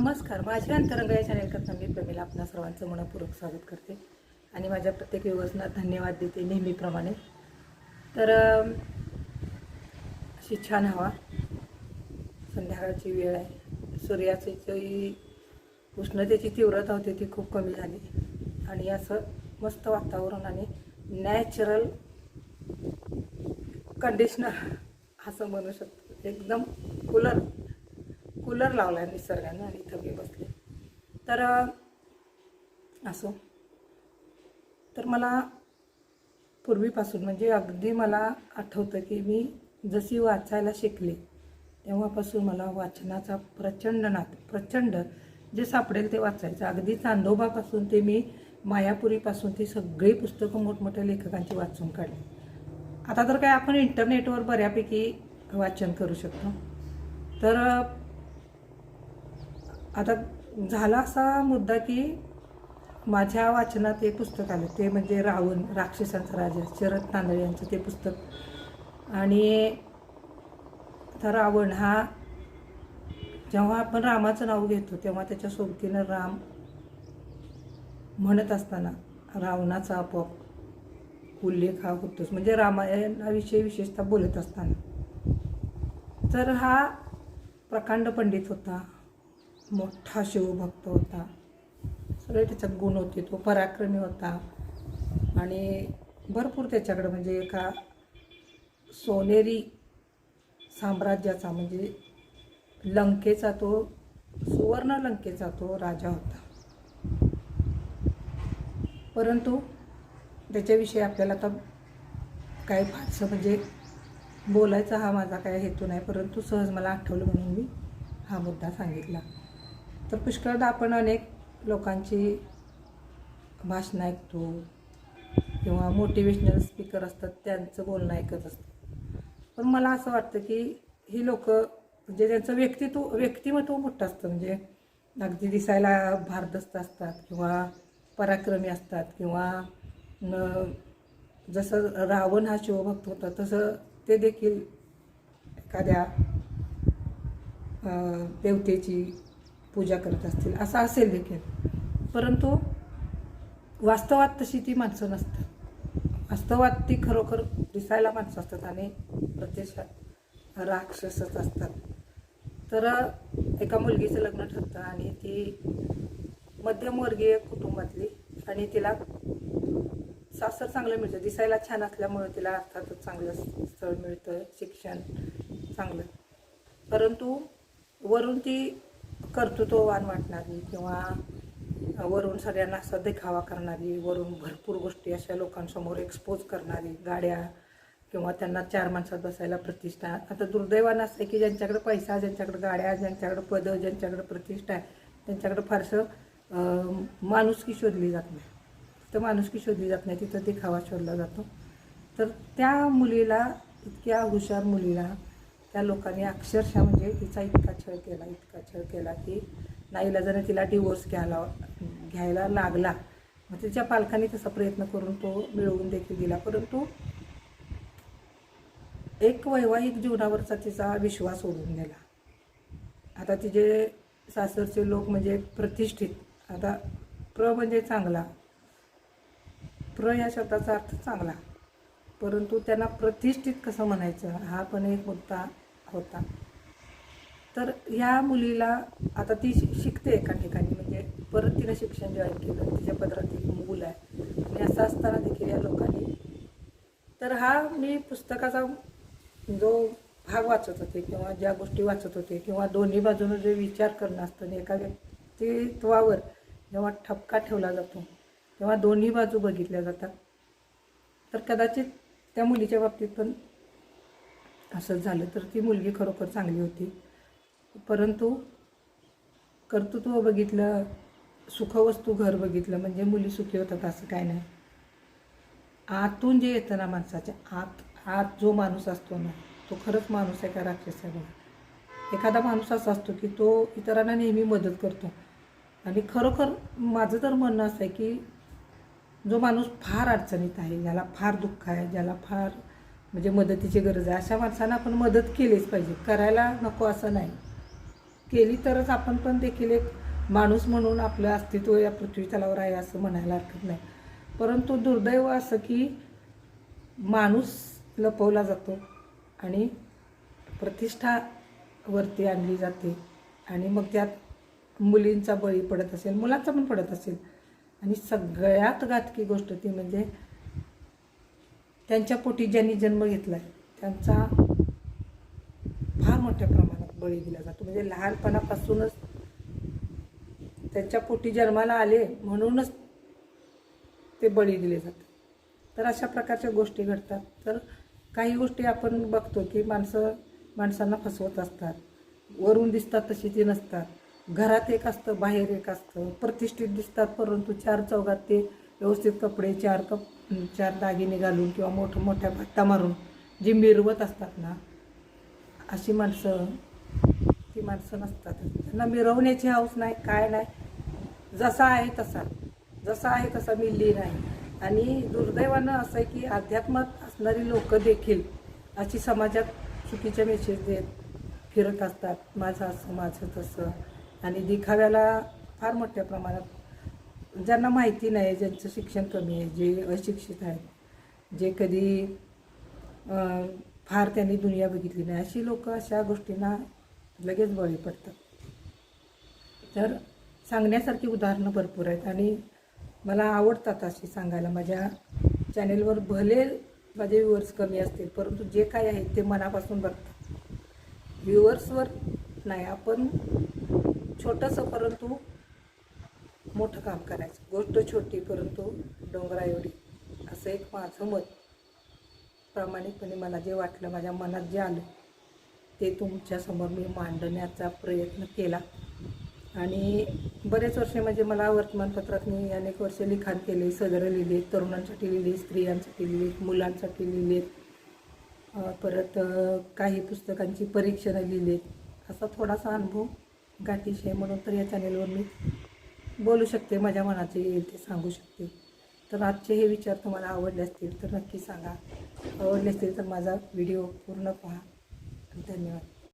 नमस्कार. माझ्या अंतरंग या चॅनेलकरता मी प्रमिला. आपल्या सर्वांचं मनपूर्वक स्वागत करते. आणि माझ्या प्रत्येक योगासना धन्यवाद देते नेहमीप्रमाणे. तर अशी छान हवा. संध्याकाळची वेळ आहे. सूर्याची जी उष्णतेची तीव्रता होती ती खूप कमी झाली. आणि असं मस्त वातावरण आणि नॅचरल कंडिशनर असं म्हणू शकतो. एकदम कूलर कूलर लावला आहे निसर्गानं आणि इथं बसले. तर असो. तर मला पूर्वीपासून म्हणजे अगदी मला आठवतं की मी जशी वाचायला शिकले तेव्हापासून मला वाचनाचा प्रचंड नाद प्रचंड जे सापडेल ते वाचायचं. अगदी चांदोबापासून ते मी मायापुरीपासून ती सगळी पुस्तकं मोठमोठ्या लेखकांची वाचून काढली. आता तर काय आपण इंटरनेटवर बऱ्यापैकी वाचन करू शकतो. तर आता झाला असा मुद्दा की माझ्या वाचनात एक पुस्तक आलं ते म्हणजे रावण राक्षसांचा राजा शरद तांदळे यांचं ते पुस्तक. आणि आता रावण हा जेव्हा आपण रामाचं नाव घेतो तेव्हा त्याच्या सोबतीनं राम म्हणत असताना रावणाचा आपोआप उल्लेख हा होतोच. म्हणजे रामायणाविषयी विशेषतः बोलत असताना. तर हा प्रकांड पंडित होता. मोठा शिवभक्त होता. सगळे त्याच्यात गुण होते. तो पराक्रमी होता. आणि भरपूर त्याच्याकडं म्हणजे एका सोनेरी साम्राज्याचा म्हणजे लंकेचा तो सुवर्ण लंकेचा तो राजा होता. परंतु त्याच्याविषयी आपल्याला आता काही फारसं म्हणजे बोलायचा हा माझा काय हेतू नाही. परंतु सहज मला आठवलं म्हणून मी हा मुद्दा सांगितला. तर पुष्कळदा आपण अनेक लोकांची भाषणं ऐकतो किंवा मोटिवेशनल स्पीकर असतात त्यांचं बोलणं ऐकत असतो. पण मला असं वाटतं की ही लोक म्हणजे त्यांचं व्यक्तित्व व्यक्तिमत्व मोठं असतं. म्हणजे अगदी दिसायला भारदस्त असतात किंवा पराक्रमी असतात किंवा जसं रावण हा शिवभक्त होता तसं ते देखील एखाद्या देवतेची पूजा करत असतील असं असेल देखील. परंतु वास्तवात तशी ती माणसं नसतात. वास्तवात ती खरोखर दिसायला माणसं असतात आणि प्रत्यक्षात राक्षसच असतात. तर एका मुलगीचं लग्न ठरतं आणि ती मध्यमवर्गीय कुटुंबातली आणि तिला सासर चांगलं मिळतं. दिसायला छान असल्यामुळे तिला अर्थातच चांगलं स्थळ मिळतं शिक्षण चांगलं. परंतु वरून ती कर्तृत्ववान वाटणारी किंवा वरून सगळ्यांना असा देखावा करणारी वरून भरपूर गोष्टी अशा लोकांसमोर एक्सपोज करणारी गाड्या किंवा त्यांना चार माणसात बसायला प्रतिष्ठा. आता दुर्दैवानं असं आहे की ज्यांच्याकडे पैसा ज्यांच्याकडे गाड्या ज्यांच्याकडे पदं ज्यांच्याकडे प्रतिष्ठा आहे त्यांच्याकडे फारसं माणुसकी शोधली जात नाही. तिथं माणुसकी शोधली जात नाही तिथं देखावा शोधला जातो. तर त्या मुलीला इतक्या हुशार मुलीला त्या लोकांनी अक्षरशः म्हणजे तिचा इतका छळ केला इतका छळ केला की नाईलाजाने तिला डिवोर्स घ्यायला घ्यायला लागला मग तिच्या पालकांनी तसा प्रयत्न करून तो मिळवून देखील दिला. परंतु एक वैवाहिक जीवनावरचा तिचा विश्वास सोडून गेला. आता तिचे सासरचे लोक म्हणजे प्रतिष्ठित आता प्र म्हणजे चांगला. प्र या शब्दाचा अर्थ चांगला. परंतु त्यांना प्रतिष्ठित कसं म्हणायचं? हा पण एक मुद्दा होता. तर ह्या मुलीला आता ती शिकते एका ठिकाणी म्हणजे परत तिनं शिक्षण जॉईन केलं तिच्या पदरात एक मूल आहे. आणि असं असताना देखील या लोकांनी तर हा मी पुस्तकाचा जो भाग वाचत होते किंवा ज्या गोष्टी वाचत होते किंवा दोन्ही बाजूनं जे विचार करणं असतं आणि एका व्यक्तित्वावर जेव्हा ठपका ठेवला जातो तेव्हा दोन्ही बाजू बघितल्या जातात. तर कदाचित त्या मुलीच्या बाबतीत पण असंच झालं तर ती मुलगी खरोखर चांगली होती. परंतु कर्तृत्व बघितलं सुखवस्तू घर बघितलं म्हणजे मुली सुखी होतात असं काय नाही. आतून जे येतं ना माणसाच्या आत आत जो माणूस असतो ना तो खरंच माणूस आहे का राक्षस आहे बघा. एखादा माणूस असा असतो की तो इतरांना नेहमी मदत करतो. आणि खरोखर माझं तर म्हणणं असं आहे की जो माणूस फार अडचणीत आहे ज्याला फार दुःख आहे ज्याला फार म्हणजे मदतीची गरज आहे अशा माणसांना आपण मदत केलीच पाहिजे. करायला नको असं नाही. केली तरच आपण पण देखील एक माणूस म्हणून आपलं अस्तित्व या पृथ्वी तलावर आहे असं म्हणायला हरकत नाही. परंतु दुर्दैव असं की माणूस लपवला जातो आणि प्रतिष्ठा वरती आणली जाते आणि मग त्यात मुलींचा बळी पडत असेल मुलांचा पण पडत असेल आणि सगळ्यात घातकी गोष्ट ती म्हणजे त्यांच्या पोटी ज्यांनी जन्म घेतला आहे त्यांचा फार मोठ्या प्रमाणात बळी दिला जातो. म्हणजे लहानपणापासूनच त्यांच्या पोटी जन्माला आले म्हणूनच ते बळी दिले जातात. तर अशा प्रकारच्या गोष्टी घडतात. तर काही गोष्टी आपण बघतो की माणसं माणसांना फसवत असतात. वरून दिसतात तशी ती नसतात. घरात एक असतं बाहेर एक असतं. प्रतिष्ठित दिसतात परंतु चार चौघात ते व्यवस्थित कपडे चार कप चार दागिने घालून किंवा मोठं मोठ्या भट्टा मारून जी मिरवत असतात ना अशी माणसं ती माणसं नसतात. त्यांना मिरवण्याची हौस नाही काय नाही. जसा आहे तसा. जसा आहे तसा मी नाही. आणि दुर्दैवानं असं आहे की अध्यात्मात असणारी लोक देखील अशी समाजात चुकीचे मेसेज देत फिरत असतात. माझं असं माझं तसं. आणि दिखाव्याला फार मोठ्या प्रमाणात ज्यांना माहिती नाही ज्यांचं शिक्षण कमी आहे जे अशिक्षित आहेत जे कधी फार त्यांनी दुनिया बघितली नाही अशी लोक अशा गोष्टींना लगेच बळी पडतात. तर सांगण्यासारखी उदाहरणं भरपूर आहेत आणि मला आवडतात अशी सांगायला. माझ्या चॅनेलवर भले माझे व्ह्युअर्स कमी असतील परंतु जे काय आहे ते मनापासून बघतात. व्ह्युअर्सवर नाही आपण छोटंसं परंतु मोठं काम करायचं. गोष्ट छोटी परंतु डोंगरा एवढी असं एक माझं मत. प्रामाणिकपणे मला जे वाटलं माझ्या मनात जे आलं ते तुमच्यासमोर मी मांडण्याचा प्रयत्न केला. आणि बरेच वर्षे म्हणजे मला वर्तमानपत्रात मी अनेक वर्षे लिखाण केले सदरं लिहिले तरुणांसाठी लिहिले स्त्रियांसाठी लिहिले मुलांसाठी लिहिलेत. परत काही पुस्तकांची परीक्षणं लिहिलेत. असा थोडासा अनुभव गाठीश आहे म्हणून तर या चॅनेलवर मी बोलू शकते माझ्या मनाचे येईल ते सांगू शकते. तर आजचे हे विचार तुम्हाला आवडले असतील तर नक्की सांगा. आवडले असतील तर माझा व्हिडिओ पूर्ण पहा. धन्यवाद.